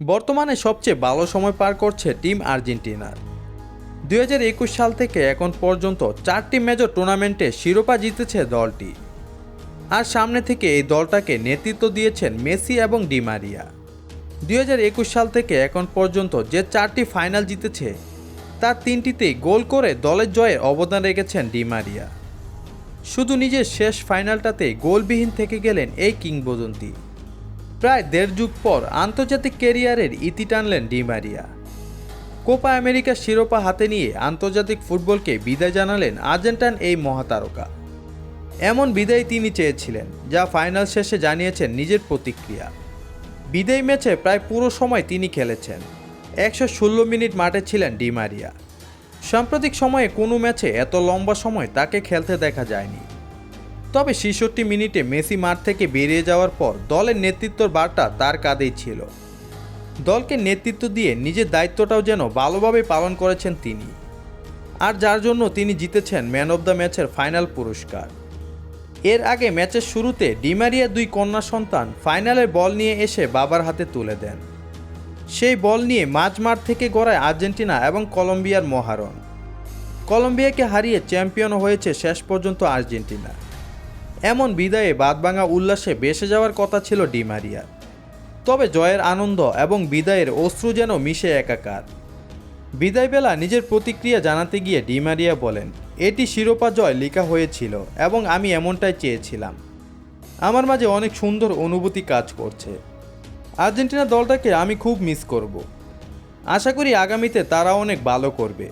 বর্তমানে সবচেয়ে ভালো সময় পার করছে টিম আর্জেন্টিনার দুই হাজার একুশ সাল থেকে এখন পর্যন্ত চারটি মেজর টুর্নামেন্টে শিরোপা জিতেছে দলটি। আর সামনে থেকে এই দলটাকে নেতৃত্ব দিয়েছেন মেসি এবং ডিমারিয়া দুই হাজার একুশ সাল থেকে এখন পর্যন্ত যে চারটি ফাইনাল জিতেছে, তার তিনটিতেই গোল করে দলের জয়ে অবদান রেখেছেন ডিমারিয়া শুধু নিজের শেষ ফাইনালটাতে গোলবিহীন থেকে গেলেন এই কিংবদন্তি। প্রায় দেড় যুগ পর আন্তর্জাতিক ক্যারিয়ারের ইতি টানলেন ডিমারিয়া কোপা আমেরিকার শিরোপা হাতে নিয়ে আন্তর্জাতিক ফুটবলকে বিদায় জানালেন আর্জেন্টাইন এই মহাতারকা। এমন বিদায় তিনি চেয়েছিলেন, যা ফাইনাল শেষে জানিয়েছেন নিজের প্রতিক্রিয়া। বিদায় ম্যাচে প্রায় পুরো সময় তিনি খেলেছেন। একশো ষোলো মিনিট মাঠে ছিলেন ডিমারিয়া সাম্প্রতিক সময়ে কোনো ম্যাচে এত লম্বা সময় তাকে খেলতে দেখা যায়নি। তবে ছেষট্টি মিনিটে মেসি মাঠ থেকে বেরিয়ে যাওয়ার পর দলের নেতৃত্বর বারটা তার কাঁধেই ছিল। দলকে নেতৃত্ব দিয়ে নিজের দায়িত্বটাও যেন ভালোভাবে পালন করেছেন তিনি। আর যার জন্য তিনি জিতেছেন ম্যান অব দ্য ম্যাচের ফাইনাল পুরস্কার। এর আগে ম্যাচের শুরুতে ডিমারিয়া দুই কন্যা সন্তান ফাইনালের বল নিয়ে এসে বাবার হাতে তুলে দেন। সেই বল নিয়ে মাঝ মাঠ থেকে গড়ায় আর্জেন্টিনা এবং কলম্বিয়ার মহারণ। কলম্বিয়াকে হারিয়ে চ্যাম্পিয়ন হয়েছে শেষ পর্যন্ত আর্জেন্টিনা। এমন বিদায়ে বাদভাঙা উল্লাসে বেসে যাওয়ার কথা ছিল ডিমারিয়ার তবে জয়ের আনন্দ এবং বিদায়ের অশ্রু যেন মিশে একাকার। বিদায়বেলা নিজের প্রতিক্রিয়া জানাতে গিয়ে ডিমারিয়া বলেন, এটি শিরোপা জয় লেখা হয়েছিল এবং আমি এমনটাই চেয়েছিলাম। আমার মাঝে অনেক সুন্দর অনুভূতি কাজ করছে। আর্জেন্টিনা দলটাকে আমি খুব মিস করব। আশা করি আগামীতে তারা অনেক ভালো করবে।